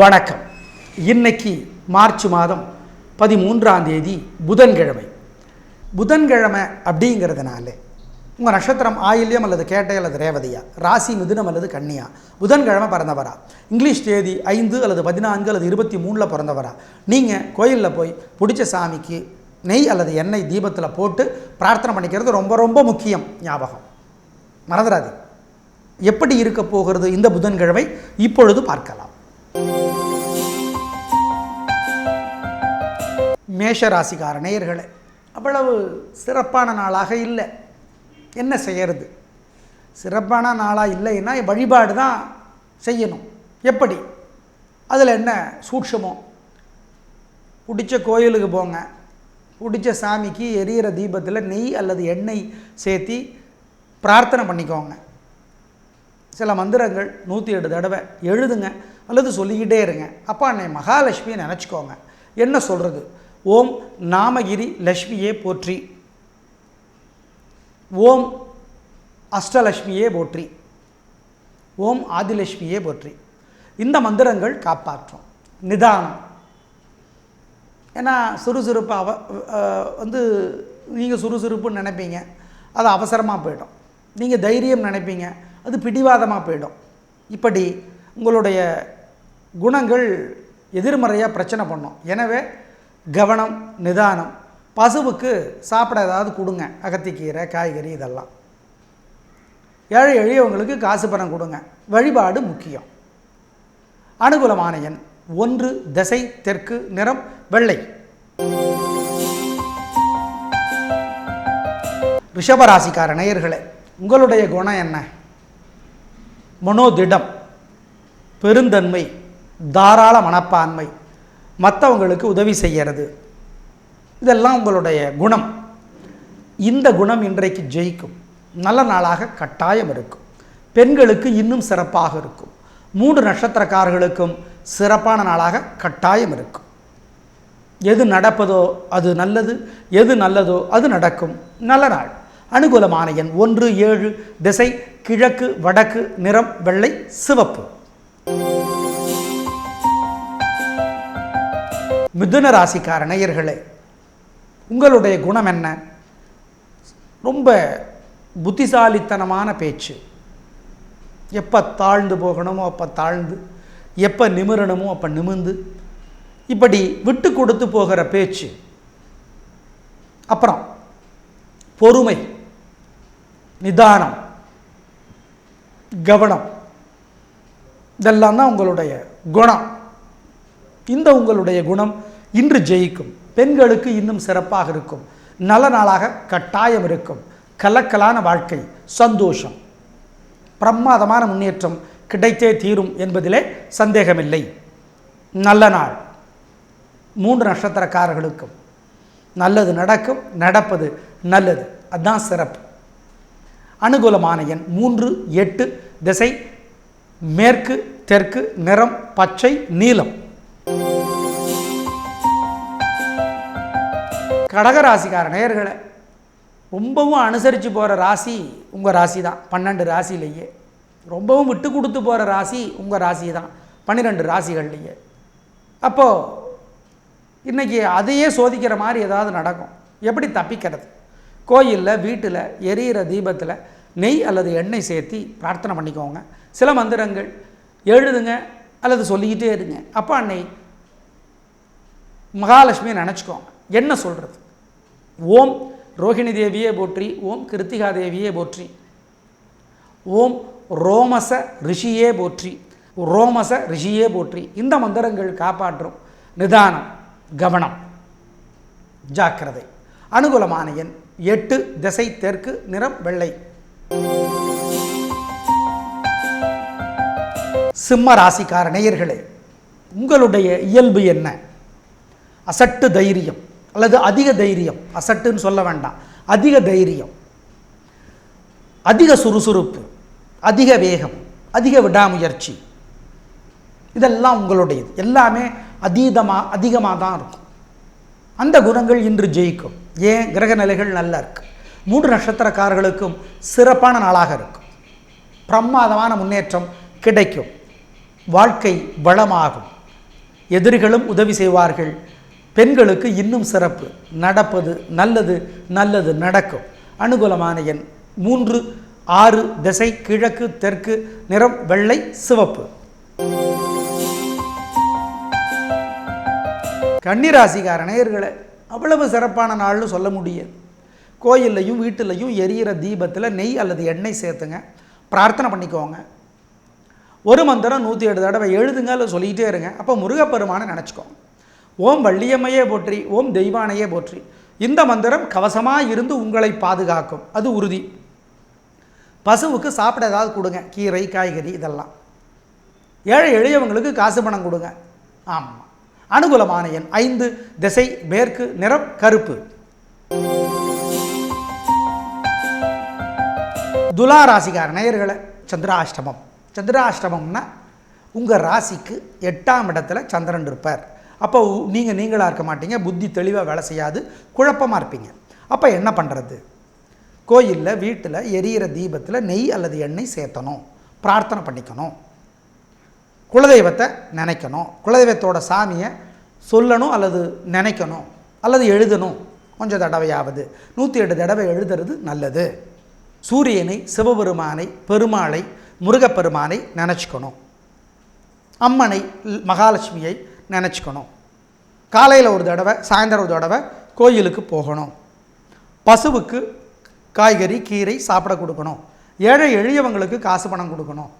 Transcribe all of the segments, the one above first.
வணக்கம். இன்னைக்கு மார்ச் மாதம் பதிமூன்றாம் தேதி புதன்கிழமை. புதன்கிழமை அப்படிங்கிறதுனால உங்கள் நட்சத்திரம் ஆயில்யம் அல்லது கேட்டை அல்லது ரேவதியா? ராசி மிதுனம் அல்லது கன்னியா? புதன்கிழமை பிறந்தவரா? இங்கிலீஷ் தேதி ஐந்து அல்லது பதினான்கு அல்லது இருபத்தி மூணில் பிறந்தவரா? நீங்கள் கோயிலில் போய் பிடிச்ச சாமிக்கு நெய் அல்லது எண்ணெய் தீபத்தில் போட்டு பிரார்த்தனை பண்ணிக்கிறது ரொம்ப ரொம்ப முக்கியம். ஞாபகம். மறந்துடாது எப்படி இருக்க போகிறது இந்த புதன்கிழமை? இப்பொழுது பார்க்கலாம். மேஷ நேயர்களை அவ்வளவு சிறப்பான நாளாக இல்லை. என்ன செய்யறது? சிறப்பான நாளாக இல்லைன்னா வழிபாடு தான் செய்யணும். எப்படி? அதில் என்ன சூட்சமோ பிடிச்ச கோயிலுக்கு போங்க. பிடிச்ச சாமிக்கு எரியிற தீபத்தில் நெய் அல்லது எண்ணெய் சேர்த்தி பிரார்த்தனை பண்ணிக்கோங்க. சில மந்திரங்கள் நூற்றி எட்டு தடவை எழுதுங்க அல்லது சொல்லிக்கிட்டே இருங்க. அப்பா அன்னை மகாலட்சுமியை நினச்சிக்கோங்க. என்ன சொல்கிறது ஓம் நாமகிரி லக்ஷ்மியே போற்றி. ஓம் அஷ்டலக்ஷ்மியே போற்றி. ஓம் ஆதிலட்சுமியே போற்றி. இந்த மந்திரங்கள் காப்பாற்றும். நிதானம். ஏன்னா சுறுசுறுப்பு அவ வந்து நீங்கள் சுறுசுறுப்புன்னு நினைப்பீங்க. அது அவசரமாக போயிடும். நீங்கள் தைரியம் நினைப்பீங்க. அது பிடிவாதமாக போயிடும். இப்படி உங்களுடைய குணங்கள் எதிர்மறையாக பிரச்சனை பண்ணும். எனவே கவனம் நிதானம். பசுவுக்கு சாப்பிட ஏதாவது கொடுங்க. அகத்திக்கீரை காய்கறி இதெல்லாம். ஏழை எளியவங்களுக்கு காசு பணம் கொடுங்க. வழிபாடு முக்கியம். அனுகூலமான எண் ஒன்று திசை தெற்கு நிறம் வெள்ளை. ரிஷபராசிக்கார நேயர்களே உங்களுடைய குணம் என்ன? மனோதிடம் பெருந்தன்மை தாராள மனப்பான்மை மற்றவங்களுக்கு உதவி செய்கிறது இதெல்லாம் உங்களுடைய குணம். இந்த குணம் இன்றைக்கு ஜெயிக்கும். நல்ல நாளாக கட்டாயம் இருக்கும். பெண்களுக்கு இன்னும் சிறப்பாக இருக்கும். மூன்று நட்சத்திரக்காரர்களுக்கும் சிறப்பான நாளாக கட்டாயம் இருக்கும். எது நடப்பதோ அது நல்லது எது நல்லதோ அது நடக்கும். நல்ல நாள். அனுகூலமான எண் ஒன்று ஏழு திசை கிழக்கு வடக்கு நிறம் வெள்ளை சிவப்பு. மிதுன ராசிக்கார நேயர்களே உங்களுடைய குணம் என்ன? ரொம்ப புத்திசாலித்தனமான பேச்சு. எப்போ தாழ்ந்து போகணுமோ அப்போ தாழ்ந்து எப்போ நிமிரணுமோ அப்போ நிமிர்ந்து. இப்படி விட்டு கொடுத்து போகிற பேச்சு. அப்புறம் பொறுமை நிதானம் கவனம். இதெல்லாம் தான் உங்களுடைய குணம். இந்த உங்களுடைய குணம் இன்று ஜெயிக்கும். பெண்களுக்கு இன்னும் சிறப்பாக இருக்கும். நல்ல நாளாக கட்டாயம் இருக்கும். கலக்கலான வாழ்க்கை சந்தோஷம். பிரமாதமான முன்னேற்றம் கிடைத்தே தீரும் என்பதிலே சந்தேகமில்லை. நல்ல நாள். மூன்று நட்சத்திரக்காரர்களுக்கும் நல்லது நடக்கும் நடப்பது நல்லது. அதுதான் சிறப்பு. அனுகூலமான எண் மூன்று எட்டு திசை மேற்கு தெற்கு நிறம் பச்சை நீலம். கடகராசிக்கார நேர்களை ரொம்பவும் அனுசரித்து போகிற ராசி உங்கள் ராசி தான் பன்னெண்டு ராசியிலேயே. ரொம்பவும் விட்டு கொடுத்து போகிற ராசி உங்கள் ராசி தான் பன்னிரெண்டு ராசிகள்லேயே. அப்போது இன்றைக்கி அதையே சோதிக்கிற மாதிரி ஏதாவது நடக்கும். எப்படி தப்பிக்கிறது? கோயிலில் வீட்டில் எரியிற தீபத்தில் நெய் அல்லது எண்ணெய் சேர்த்தி பிரார்த்தனை பண்ணிக்கோங்க. சில மந்திரங்கள் எழுதுங்க அல்லது சொல்லிக்கிட்டே இருங்க. அப்போ அன்னை மகாலட்சுமியை நினச்சிக்கோங்க. என்ன சொல்கிறது ஓம் ரோஹிணி தேவியே போற்றி ஓம் கிருத்திகா தேவியே போற்றி ஓம் ரோமச ரிஷியே போற்றி ரோமச ரிஷியே போற்றி. இந்த மந்திரங்கள் காப்பாற்றும் நிதானம் கவனம் ஜாக்கிரதை. அனுகூலமான எண் எட்டு திசை தெற்கு நிறம் வெள்ளை. சிம்ம ராசிக்கார நேயர்களே உங்களுடைய இயல்பு என்ன? அசட்டு தைரியம் அல்லது அதிக தைரியம். அசட்டுன்னு சொல்ல வேண்டாம். அதிக தைரியம். அதிக சுறுசுறுப்பு. அதிக வேகம். அதிக விடாமுயற்சி. இதெல்லாம் உங்களுடையது. எல்லாமே அதீதமாக அதிகமாக தான் இருக்கும். அந்த குணங்கள் இன்று ஜெயிக்கும். ஏன்? கிரக நிலைகள் நல்லா இருக்கு. மூன்று நட்சத்திரக்காரர்களுக்கும் சிறப்பான நாளாக இருக்கும். பிரமாதமான முன்னேற்றம் கிடைக்கும். வாழ்க்கை வளமாகும். எதிரிகளும் உதவி செய்வார்கள். பெண்களுக்கு இன்னும் சிறப்பு. நடப்பது நல்லது நல்லது நடக்கும். அனுகூலமான எண் மூன்று ஆறு திசை கிழக்கு தெற்கு நிறம் வெள்ளை சிவப்பு. கன்னிராசிக்கார நேயர்களை அவ்வளவு சிறப்பான நாள்னு சொல்ல முடியாது. கோயில்லையும் வீட்டிலையும் எரியிற தீபத்தில் நெய் அல்லது எண்ணெய் சேர்த்துங்க. பிரார்த்தனை பண்ணிக்கோங்க. ஒரு மந்திரம் நூற்றி ஏழு தடவை எழுதுங்க இல்லை சொல்லிக்கிட்டே இருங்க. அப்போ முருகப்பெருமானை நினச்சிக்கோங்க. ஓம் வள்ளியம்மையே போற்றி ஓம் தெய்வானையே போற்றி. இந்த மந்திரம் கவசமாக இருந்து உங்களை பாதுகாக்கும். அது உறுதி. பசுவுக்கு சாப்பிட ஏதாவது கொடுங்க. கீரை காய்கறி இதெல்லாம். ஏழை எளியவங்களுக்கு காசு பணம் கொடுங்க. ஆமாம் அனுகூலமான எண் ஐந்து திசை மேற்கு நிறம் கருப்பு. துலா ராசிக்கார நேயர்களை சந்திராஷ்டமம். சந்திராஷ்டமம்னா உங்கள் ராசிக்கு எட்டாம் இடத்துல சந்திரன் இருப்பார். அப்போ நீங்கள் நீங்களாக இருக்க மாட்டீங்க புத்தி தெளிவாக வேலை செய்யாது குழப்பமாக இருப்பீங்க. அப்போ என்ன பண்ணுறது கோயிலில் வீட்டில் எரியிற தீபத்தில் நெய் அல்லது எண்ணெய் சேர்த்தணும் பிரார்த்தனை பண்ணிக்கணும். குலதெய்வத்தை நினைக்கணும் குலதெய்வத்தோட சாமியை சொல்லணும் அல்லது நினைக்கணும் அல்லது எழுதணும். கொஞ்சம் தடவையாவது நூற்றி எட்டு தடவை எழுதுறது நல்லது. சூரியனை சிவபெருமானை பெருமாளை முருகப்பெருமானை நினச்சிக்கணும். அம்மனை மகாலட்சுமியை நினச்சிக்கணும். காலையில் ஒரு தடவை சாயந்தரம் ஒரு தடவை கோயிலுக்கு போகணும். பசுவுக்கு காய்கறி கீரை சாப்பிட கொடுக்கணும். ஏழை எளியவங்களுக்கு காசு பணம் கொடுக்கணும்.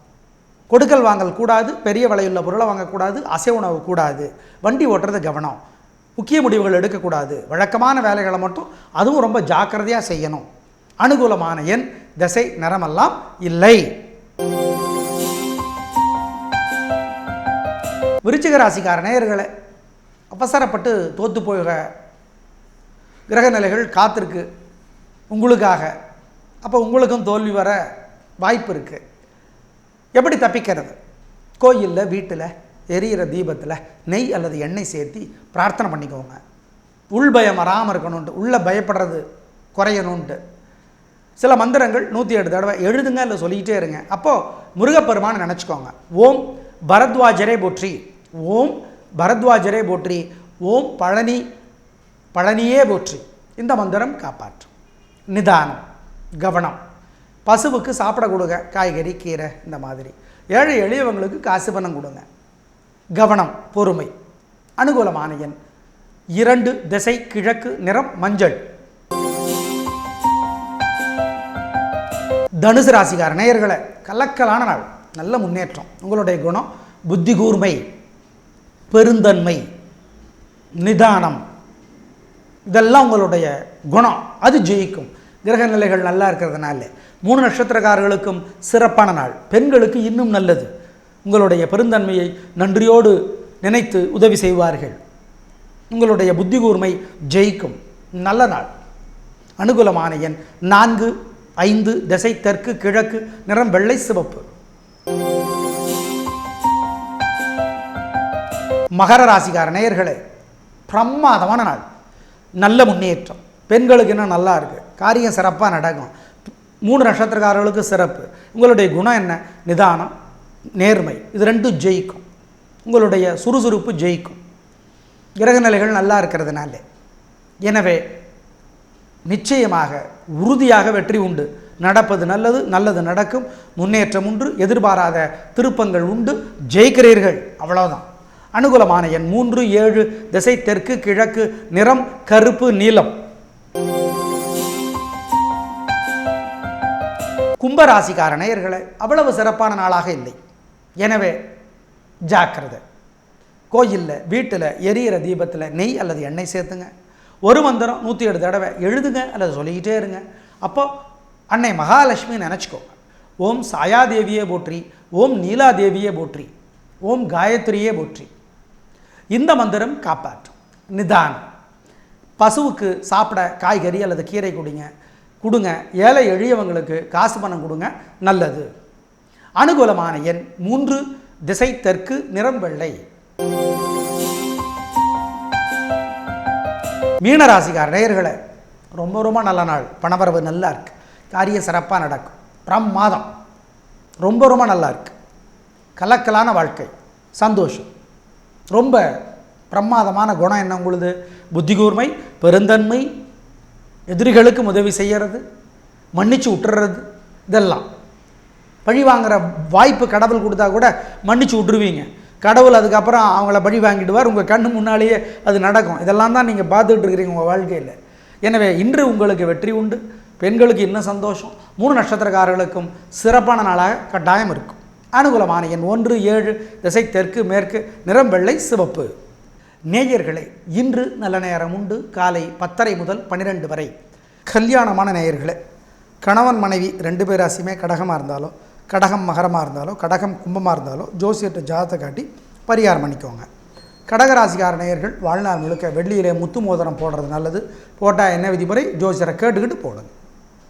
கொடுக்கல் வாங்கல் கூடாது பெரிய விலையுள்ள பொருளை வாங்கக்கூடாது அசை உணவு கூடாது வண்டி ஓட்டுறது கவனம். முக்கிய முடிவுகள் எடுக்கக்கூடாது. வழக்கமான வேலைகளை மட்டும் அதுவும் ரொம்ப ஜாக்கிரதையாக செய்யணும். அனுகூலமான எண் திசை நிறமெல்லாம் இல்லை. விருச்சிக ராசிக்கார நேயர்களை அவசரப்பட்டு தோத்து போக கிரக நிலைகள் காத்திருக்கு. உங்களுக்காக. அப்போ உங்களுக்கும் தோல்வி வர வாய்ப்பு இருக்குது எப்படி தப்பிக்கிறது? கோயிலில் வீட்டில் எரியிற தீபத்தில் நெய் அல்லது எண்ணெய் சேர்த்தி பிரார்த்தனை பண்ணிக்கோங்க. உள் பயம் வராமல் இருக்கணுன்ட்டு உள்ளே பயப்படுறது குறையணுன்ட்டு சில மந்திரங்கள் நூற்றி எட்டு தடவை எழுதுங்க இல்லை சொல்லிக்கிட்டே இருங்க. அப்போது முருகப்பெருமானை நினச்சிக்கோங்க. ஓம் பரத்வாஜரே போற்றி. ஓம் பரத்வாஜரே போற்றி. ஓம் பழனி பழனியே போற்றி. இந்த மந்திரம் காப்பாற்றும். நிதானம் கவனம். பசுவுக்கு சாப்பிட கொடுங்க காய்கறி கீரை இந்த மாதிரி. ஏழை எளியவங்களுக்கு காசு பணம் கொடுங்க. கவனம் பொறுமை. அனுகூலமான எண். இரண்டு திசை கிழக்கு நிறம் மஞ்சள். தனுசு ராசிக்கார நேயர்களை கலக்கலான நாள். நல்ல முன்னேற்றம். உங்களுடைய குணம் புத்தி கூர்மை பெருந்தன்மை நிதானம். இதெல்லாம் உங்களுடைய குணம். அது ஜெயிக்கும். கிரக நிலைகள் நல்லா இருக்கிறதுனால. மூணு நட்சத்திரக்காரர்களுக்கும் சிறப்பான நாள். பெண்களுக்கு இன்னும் நல்லது. உங்களுடைய பெருந்தன்மையை நன்றியோடு நினைத்து உதவி செய்வார்கள். உங்களுடைய புத்தி கூர்மை ஜெயிக்கும். நல்ல நாள். அனுகூலமான எண் நான்கு ஐந்து திசை தெற்கு கிழக்கு நிறம் வெள்ளை சிவப்பு. மகர ராசிக்கார நேயர்களே பிரமாதமான நாள். நல்ல முன்னேற்றம். பெண்களுக்கு இன்னும் நல்லா இருக்குது காரியம் சிறப்பாக நடக்கும். மூணு நட்சத்திரக்காரர்களுக்கு சிறப்பு. உங்களுடைய குணம் என்ன? நிதானம் நேர்மை. இது ரெண்டும் ஜெயிக்கும். உங்களுடைய சுறுசுறுப்பு ஜெயிக்கும். கிரகநிலைகள் நல்லா இருக்கிறதுனால. எனவே நிச்சயமாக உறுதியாக வெற்றி உண்டு. நடப்பது நல்லது நல்லது நடக்கும். முன்னேற்றம் உண்டு எதிர்பாராத திருப்பங்கள் உண்டு. ஜெயிக்கிறீர்கள். அவ்வளோதான் அனுகூலமான எண் மூன்று ஏழு திசை தெற்கு கிழக்கு நிறம் கருப்பு நீலம். கும்பராசிக்கார நேயர்களே அவ்வளவு சிறப்பான நாளாக இல்லை. எனவே ஜாக்கிரதை. கோயிலில் வீட்டில் எரியிற தீபத்தில் நெய் அல்லது எண்ணெய் சேர்த்துங்க. ஒரு மந்திரம் நூற்றி ஏழு தடவை எழுதுங்க அல்லது சொல்லிக்கிட்டே இருங்க. அப்போ அன்னை மகாலட்சுமி நினச்சிக்கோ. ஓம் சாயாதேவியே போற்றி ஓம் நீலாதேவியே போற்றி ஓம் காயத்ரியே போற்றி. இந்த மந்திரம் காப்பாற்றும். நிதானம். பசுவுக்கு சாப்பிட காய்கறி அல்லது கீரை கொடுங்க கொடுங்க. ஏழை எளியவங்களுக்கு காசு பணம் கொடுங்க நல்லது. அனுகூலமான எண் மூன்று திசை தெற்கு நிறம் வெள்ளை. மீனராசிக்கார நேயர்களை ரொம்ப ரொம்ப நல்ல நாள். பணவரவு நல்லா இருக்குது காரியம் சிறப்பாக நடக்கும். பிரம்மாதம். ரொம்ப ரொம்ப நல்லா இருக்குது கலக்கலான வாழ்க்கை. சந்தோஷம். ரொம்ப பிரமாதமான குணம் என்ன உங்களுது? புத்தி கூர்மை பெருந்தன்மை எதிரிகளுக்கும் உதவி செய்கிறது மன்னிச்சு விட்டுறது இதெல்லாம். பழி வாங்குகிற வாய்ப்பு கடவுள் கொடுத்தா கூட மன்னிச்சு விட்டுருவீங்க கடவுள் அதுக்கப்புறம் அவங்கள பழி வாங்கிடுவார். உங்கள் கண்ணு முன்னாலேயே அது நடக்கும். இதெல்லாம் தான் நீங்கள் பார்த்துட்டு இருக்கிறீங்க உங்கள் வாழ்க்கையில். எனவே இன்று உங்களுக்கு வெற்றி உண்டு. பெண்களுக்கு இன்னும் சந்தோஷம். மூணு நட்சத்திரக்காரர்களுக்கும் சிறப்பான நாளாக கட்டாயம் இருக்கும். அனுகூலமான எண் ஒன்று ஏழு திசை தெற்கு மேற்கு நிறம் வெள்ளை சிவப்பு. நேயர்களே இன்று நல்ல நேரம் உண்டு. காலை பத்தரை முதல் பன்னிரெண்டு வரை. கல்யாணமான நேயர்களே கணவன் மனைவி ரெண்டு பேர் ராசியுமே கடகமாக இருந்தாலோ கடகம் மகரமாக இருந்தாலோ கடகம் கும்பமாக இருந்தாலோ ஜோசியத்தை ஜாதத்தை காட்டி பரிகாரம் பண்ணிக்கோங்க. கடகராசிக்கார நேயர்கள் வாழ்நாள் முழுக்க வெள்ளியிலே முத்து மோதிரம் போடுறது நல்லது. போட்டால் என்ன விதிமுறை? ஜோசியரை கேட்டுக்கிட்டு போடுங்க.